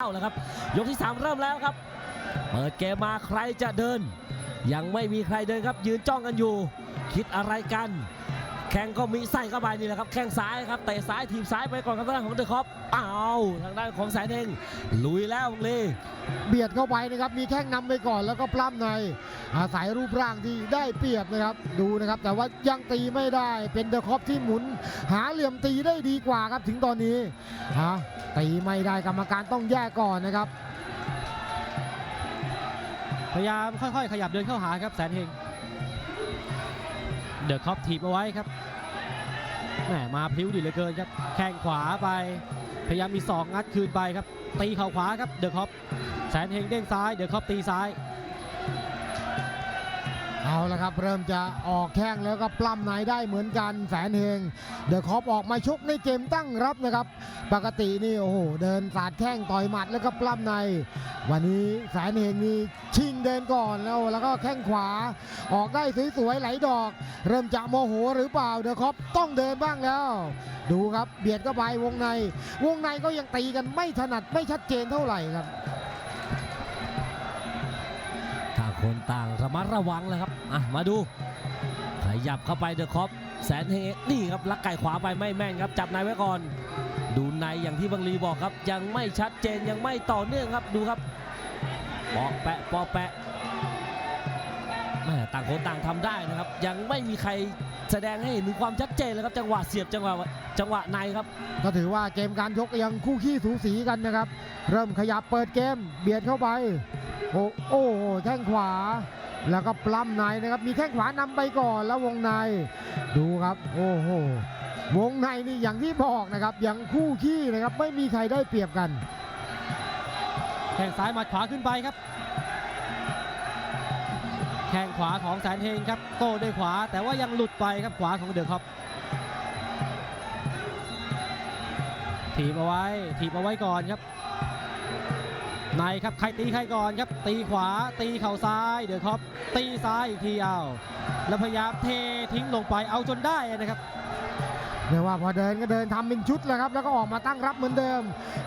เอาแล้วครับยกที่ 3 เริ่มแล้วครับ เปิดเกมมาใครจะเดิน ยังไม่มีใครเดินครับยืนจ้องกันอยู่ คิดอะไรกัน แข้งก็มีใส่เข้าไปนี่แหละครับแข้งซ้ายครับเตะซ้ายทีมซ้ายไปก่อนครับทางด้านของเดอะคอปอ้าวทางด้านของแสนเฮงลุยแล้วเลยเบียดเข้าไปนะครับมีแข้งนำไปก่อนแล้วก็ปล้ำใน อาศัยรูปร่างที่ได้เปรียบนะครับดูนะครับแต่ว่ายังตีไม่ได้เป็นเดอะคอปที่หมุน หาเหลี่ยมตีได้ดีกว่าครับถึงตอนนี้ฮะตีไม่ได้กรรมการต้องแยกก่อนนะครับ พยายามค่อยๆ ขยับเดินเข้าหาครับแสนเฮง เดอะคอปถีบเอาไว้ครับแหมมาพลิ้วดีเหลือเกินครับ แข้งขวาไปพยายามมีสองงัดคืนไปครับ ตีเข่าขวาครับเดอะคอปแสนเฮงเด้งซ้ายเดอะคอปตีซ้ายเอาละครับ เริ่มจะออกแข้งแล้วก็ปล้ำในได้เหมือนกันแสนเฮงเดอะคอปออกมาชกในเกมตั้งรับนะครับ ปกตินี่โอ้โหเดินสาดแข้งต่อยหมัดแล้วก็ปล้ำใน วันนี้แสนเฮงนี่ชิงเดินก่อนแล้วแล้วก็แข้งขวา ออกได้สวยๆไหลดอก เริ่มจะโมโหหรือเปล่าเดอะคอปต้องเดินบ้างแล้ว ดูครับเบียดเข้าไปวงใน วงในก็ยังตีกันไม่ถนัดไม่ชัดเจนเท่าไหร่ครับต่างคนต่างระมัดระวังเลยครับอะมาดูขยับเข้าไปเดอะคอปแสนเฮงนี่ครับลักไก่ขวาไปไม่แม่นครับจับในไว้ก่อน ดูในอย่างที่บังลีบอกครับ ยังไม่ชัดเจนยังไม่ต่อเนื่องครับดูครับปอกแปะปอแปะแม่ต่างคนต่างทำได้นะครับ ยังไม่มีใครแสดงให้เห็นถึงความชัดเจนเลยครับ จังหวะเสียบจังหวะจังหวะในครับ ก็ถือว่าเกมการชกยังคู่ขี้สูสีกันนะครับ เริ่มขยับเปิดเกมเบียดเข้าไปโอ้โอ้แข้งขวา แล้วก็ปล้ำในนะครับ มีแข้งขวานำไปก่อนแล้ววงในดูครับ โอ้โห วงในนี่อย่างที่บอกนะครับยังคู่ขี้นะครับไม่มีใครได้เปรียบกันแข้งซ้ายหมัดขวาขึ้นไปครับ แข้งขวาของแสนเฮงครับโต้ด้วยขวาแต่ว่ายังหลุดไปครับขวาของเดอะคอปถีบเอาไว้ถีบเอาไว้ก่อนครับในครับใครตีใครก่อนครับ ตีขวาตีเข่าซ้ายเดอะคอปตีซ้ายอีกทีเอาแล้วพยายามเททิ้งลงไปเอาจนได้นะครับ เรียกว่าพอเดินก็เดินทำเป็นชุดแล้วครับ แล้วก็ออกมาตั้งรับเหมือนเดิม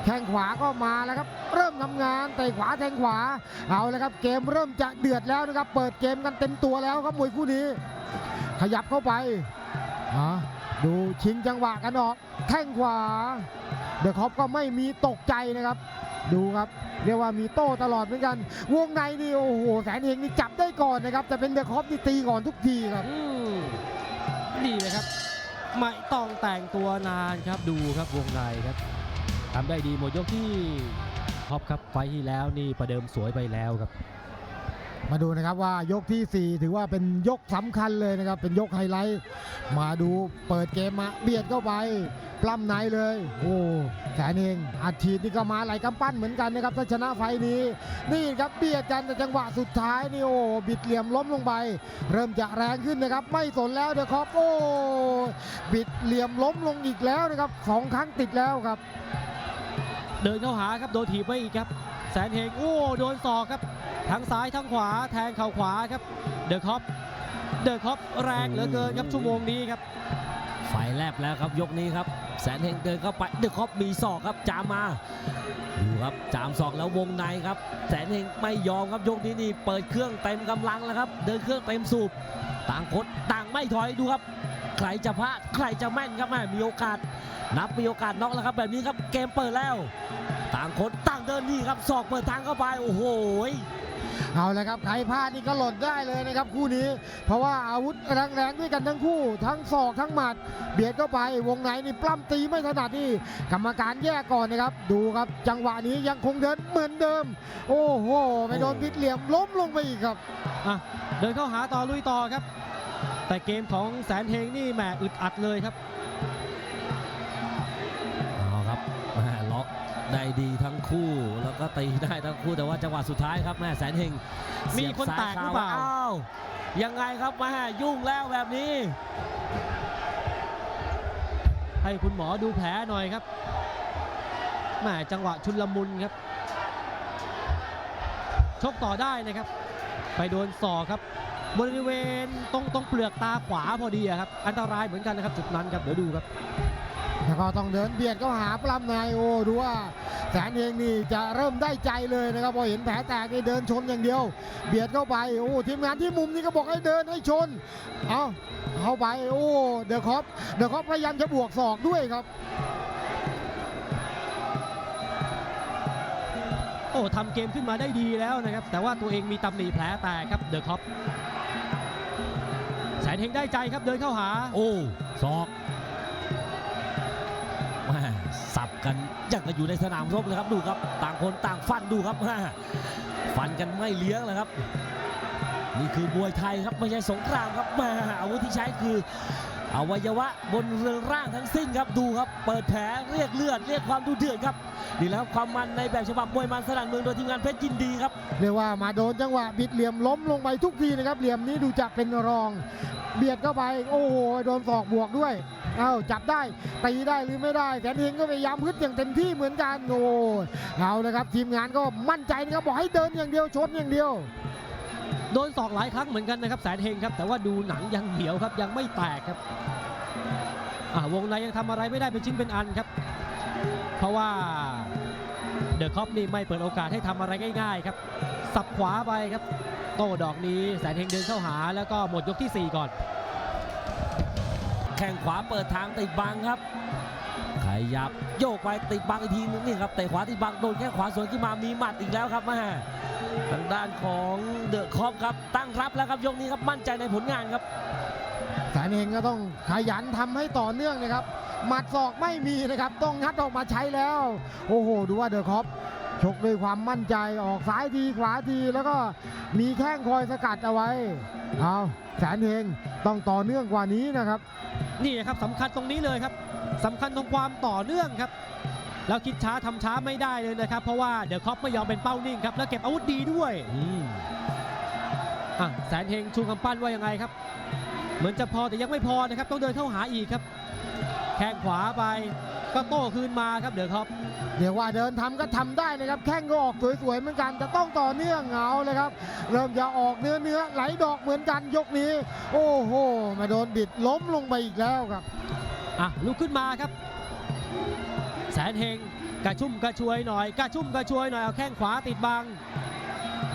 แข้งขวาก็มาแล้วครับ เริ่มทำงานเตะขวาแทงขวา เอาแล้วครับ เกมเริ่มจะเดือดแล้วนะครับ เปิดเกมกันเต็มตัวแล้วครับมวยคู่นี้ ขยับเข้าไปอะดูชิงจังหวะกันออก แข้งขวา เดอะคอปก็ไม่มีตกใจนะครับ ดูครับเรียกว่ามีโต้ตลอดเหมือนกัน วงในนี่โอ้โหแสนเฮงนี่จับได้ก่อนนะครับแต่เป็นเดอะคอปนี่ตีก่อนทุกทีครับดีเลยครับ ไม่ต้องแต่งตัวนานครับดูครับวงในครับทำได้ดีหมดยกที่ท็อปครับไฟที่แล้วนี่ประเดิมสวยไปแล้วครับ มาดูนะครับว่ายกทีสี่ 4 ถือว่าเป็นยกสำคัญเลยนะครับ เป็นยกไฮไลท์ มาดูเปิดเกมมาเบียดเข้าไปปล้ำไหนเลย โอ้แสนเองอัดฉีดนี่ก็มาไหลกำปั้นเหมือนกันนะครับถ้าชนะไฟนี้ นี่ครับเบียดกันแต่จังหวะสุดท้ายนี่โอ้บิดเหลี่ยมล้มลงไป เริ่มจะแรงขึ้นนะครับ ไม่สนแล้วเดี๋ยวครับโอ้ บิดเหลี่ยมล้มลงอีกแล้วนะครับสองครั้งติดแล้วครับ เดินเข้าหาครับโดนถีบไปอีกครับ แสนเฮงโอ้โดนศอกครับ ทั้งซ้ายทั้งขวาแทงเข่าขวาครับเดอะคอปเดอะคอปแรงเหลือเกินครับชั่วโมงนี้ครับไฟแลบแล้วครับยกนี้ครับ แสนเฮงเดินเข้าไปเดอะคอปมีศอกครับจามมาดูครับจามศอกแล้ววงในครับ แสนเฮงไม่ยอมครับยกนี้นี่เปิดเครื่องเต็มกำลังแล้วครับ เดินเครื่องเต็มสูบต่างคนต่างไม่ถอยดูครับ ใครจะพลาดใครจะแม่นครับแม่มีโอกาส นับมีโอกาสน็อกแล้วครับแบบนี้ครับเกมเปิดแล้ว ต่างคนต่างเดินนี่ครับศอกเปิดทางเข้าไปโอ้โหเอาละครับใครพลาดนี่ก็หล่นได้เลยนะครับคู่นี้ เพราะว่าอาวุธแรงๆด้วยกันทั้งคู่ ทั้งศอกทั้งหมัด เบียดเข้าไปวงในนี่ปล้ำตีไม่ถนัดนี่กรรมการแยกก่อนนะครับ ดูครับจังหวะนี้ยังคงเดินเหมือนเดิม โอ้โหไม่โดนพิดเหลี่ยมล้มลงไปอีกครับอะเดินเข้าหาต่อลุยต่อครับ แต่เกมของแสนเฮงนี่แหมอึดอัดเลยครับเอาครับแม่ล็อกได้ดีทั้งคู่แล้วก็ตีได้ทั้งคู่แต่ว่าจังหวะสุดท้ายครับแม่แสนเฮงมีคนแตกหรือเปล่าอ้าวยังไงครับแม่ยุ่งแล้วแบบนี้ ให้คุณหมอดูแผลหน่อยครับแหมจังหวะชุนลมุนครับชกต่อได้นะครับ ไปโดนศอกครับ บริเวณตรงตรงเปลือกตาขวาพอดีอะครับ อันตรายเหมือนกันนะครับจุดนั้นครับเดี๋ยวดูครับแล้วก็ต้องเดินเบียดเข้าหาปล้ำในโอ้ดูว่าแสนเองนี่จะเริ่มได้ใจเลยนะครับพอเห็นแผลแตกนี่เดินชนอย่างเดียว เบียดเข้าไปโอ้ทีมงานที่มุมนี่ก็บอกให้เดินให้ชน เอาเข้าไปโอ้เดอะคอปเดอะคอปพยายามจะบวกศอกด้วยครับโอ้ทำเกมขึ้นมาได้ดีแล้วนะครับ แต่ว่าตัวเองมีตำหนิแผลแตกครับเดอะคอปแสน เฮงได้ใจครับเดินเข้าหา โอ้ศอกแม่สับกันยังกันอยู่ในสนามรบเลยครับดูครับ ต่างคนต่างฟันดูครับมาฟันกันไม่เลี้ยงเลยครับ นี่คือมวยไทยครับไม่ใช่สงครามครับแม่อาวุธที่ใช้คือ อวัยวะบนเรือร่างทั้งสิ้นครับดูครับ เปิดแผลเรียกเลือดเรียกความดูเดือดครับนี่แหละครับความมันในแบบฉบับมวยมันสนั่นเมืองโดยทีมงานเพชรยินดีครับเรียกว่ามาโดนจังหวะบิดเหลี่ยมล้มลงไปทุกทีนะครับเหลี่ยมนี้ดูจะเป็นรอง เบียดเข้าไปโอ้โหโดนศอกบวกด้วยเอ้าจับได้ตีได้หรือไม่ได้แสนเฮงก็พยายามพึดอย่างเต็มที่เหมือนกันโอ้เอาเลยครับทีมงานก็มั่นใจนะครับบอกให้เดินอย่างเดียวชนอย่างเดียว โดนศอกหลายครั้งเหมือนกันนะครับแสนเฮงครับ แต่ว่าดูหนังยังเหนียวครับยังไม่แตกครับอ่าวงในยังทำอะไรไม่ได้เป็นชิ้นเป็นอันครับ เพราะว่าเดอะคอปนี่ไม่เปิดโอกาสให้ทำอะไรง่าย ๆ ครับ สับขวาไปครับ โต้ดอกนี้แสนเฮงเดินเข้าหาแล้วก็หมดยกทีสี่4 ก่อน แข้งขวาเปิดทางติดบังครับ ยับโยกไปติดบังอีกทีนึงนี่ครับเตะขวาติดบังโดนแข้งขวาสวนขึ้นมามีหมัดอีกแล้วครับแม่ทางด้านของเดอะคอปครับตั้งรับแล้วครับยกนี้ครับมั่นใจในผลงานครับแสนเองก็ต้องขยันทำให้ต่อเนื่องนะครับหมัดศอกไม่มีนะครับต้องงัดออกมาใช้แล้ว โอ้โห ดูว่าเดอะคอปชกด้วยความมั่นใจออกซ้ายทีขวาทีแล้วก็มีแข้งคอยสกัดเอาไว้เอาแสนเองต้องต่อเนื่องกว่านี้นะครับ นี่นะครับสำคัญตรงนี้เลยครับ สำคัญตรงความต่อเนื่องครับแล้วคิดช้าทำช้าไม่ได้เลยนะครับ เพราะว่าเดอะคอปไม่ยอมเป็นเป้านิ่งครับ แล้วเก็บอาวุธดีด้วยอืมอะแสนเฮงชูกำปั้นว่ายังไงครับ เหมือนจะพอแต่ยังไม่พอนะครับ ต้องเดินเข้าหาอีกครับ แข้งขวาไปก็โต้คืนมาครับเดอะคอปเดี๋ยวว่าเดินทำก็ทำได้นะครับ แข้งก็ออกสวยๆเหมือนกันจะต้องต่อเนื่องเอาเลยครับ เริ่มจะออกเนื้อเนื้อไหลดอกเหมือนกันยกนี้ โอ้โห มาโดนบิดล้มลงไปอีกแล้วครับ อะลุกขึ้นมาครับ แสนเฮงกระชุ่มกระชวยหน่อยกระชุ่มกระชวยหน่อยเอาแข้งขวาติดบัง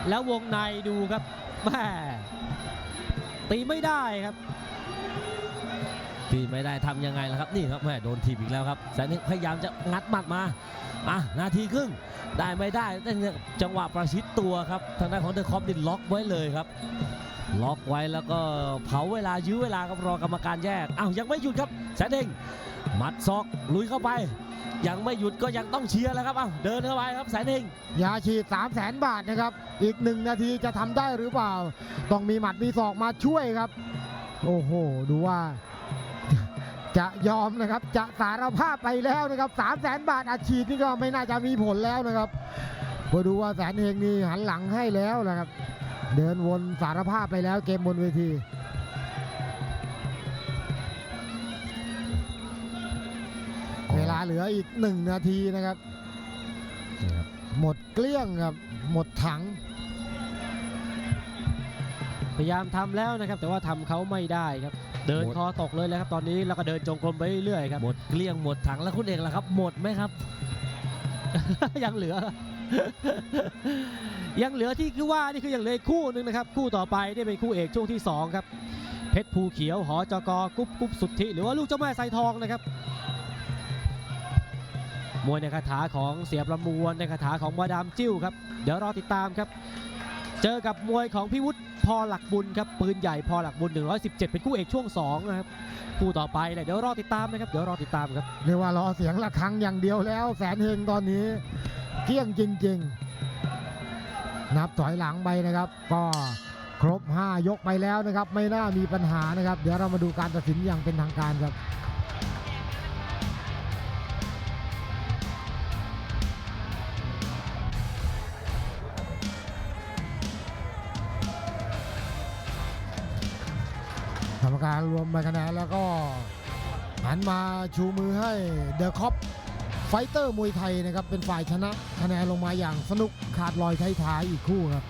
แล้ววงในดูครับแม่ตีไม่ได้ครับที่ไม่ได้ทำยังไงล่ะครับนี่ครับแม่โดนทีบอีกแล้วครับแสนเอกพยายามจะงัดหมัดมาอะนาทีครึ่งได้ไม่ได้เนี่ยจังหวะประชิดตัวครับทางด้านของเดอะคอปนี่ล็อกไว้เลยครับ ล็อกไว้แล้วก็เผาเวลายื้อเวลาครับรอกรรมการแยกอ้าวยังไม่หยุดครับแสนเองหมัดศอกลุยเข้าไป ยังไม่หยุดก็ยังต้องเชียร์แล้วครับอ้าวเดินเข้าไปครับแสนเองยาฉีด3 0 0แสนบาทนะครับ อีกหนึ่งนาทีจะทำได้หรือเปล่า ต้องมีหมัดมีศอกมาช่วยครับ โอ้โห ดูว่า จะยอมนะครับ จะสารภาพไปแล้วนะครับ3 0 0แสนบาทอาชีพนี่ก็ไม่น่าจะมีผลแล้วนะครับมาดูว่าแสนเฮงนี่หันหลังให้แล้วนะครับ เดินวนสารภาพไปแล้วเกมบนเวทีเวลาเหลืออีก1นาทีนะครับนี่ครับ หมดเกลี้ยงครับ หมดถัง พยายามทำแล้วนะครับ แต่ว่าทำเขาไม่ได้ครับ เดินคอตกเลยแล้วครับตอนนี้แล้วก็เดินจงกรมไปเรื่อยๆครับ หมดเกลี้ยงหมดถังแล้วคุณเอกล่ะครับ หมดไหมครับ ยังเหลือ ยังเหลือที่คือว่านี่คือยังเหลือคู่หนึ่งนะครับ คู่ต่อไปนี่เป็นคู่เอกช่วงที่สองครับ เพชรภูเขียวหอจกกุ๊บกุ๊บสุทธิหรือว่าลูกเจ้าแม่ไซทองนะครับมวยในคาถาของเสียประมวลในคาถาของมาดามจิ้วครับ เดี๋ยวรอติดตามครับ เจอกับมวยของพิวุฒิพอหลักบุญครับปืนใหญ่พอหลักบุญ 117 เป็นคู่เอกช่วงสองนะครับคู่ต่อไปเนี่ยเดี๋ยวรอติดตามนะครับเดี๋ยวรอติดตามครับเรียกว่ารอเสียงะระฆังอย่างเดียวแล้วแสนเฮงตอนนี้ เกี้ยงจริง ๆ นับถอยหลังไปนะครับ ก็ครบ 5 ยกไปแล้วนะครับ ไม่น่ามีปัญหานะครับ เดี๋ยวเรามาดูการตัดสินอย่างเป็นทางการครับกรรมการรวมใบคะแนนแล้วก็หันมาชูมือให้เดอะคอป ไฟเตอร์มวยไทยนะครับเป็นฝ่ายชนะคะแนนลงมาอย่างสนุกขาดลอยท้ายๆอีกคู่ครับ